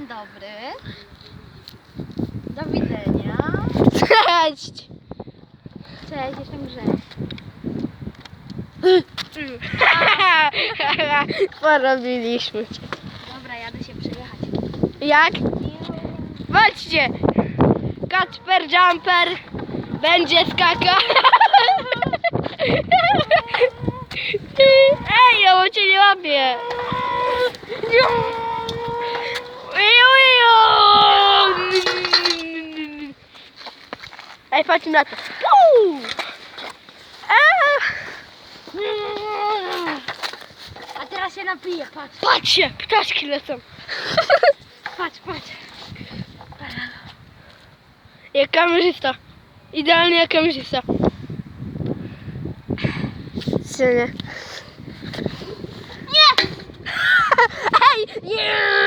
dzień dobry. Do widzenia. Cześć! Cześć, jestem Grześ. Porobiliśmy cię. Dobra, jadę się przejechać. Jak? Chodźcie! Kacper Jumper będzie skakał. Ej, ja cię nie łapię. Ej, patrz na to. Uuu. A teraz się napiję, patrz, Patrzcie, ptaszki lecą. patrz, patrz. Jak kamerzysta. Idealnie jak kamerzysta. Co nie? Nie! Ej! Nie!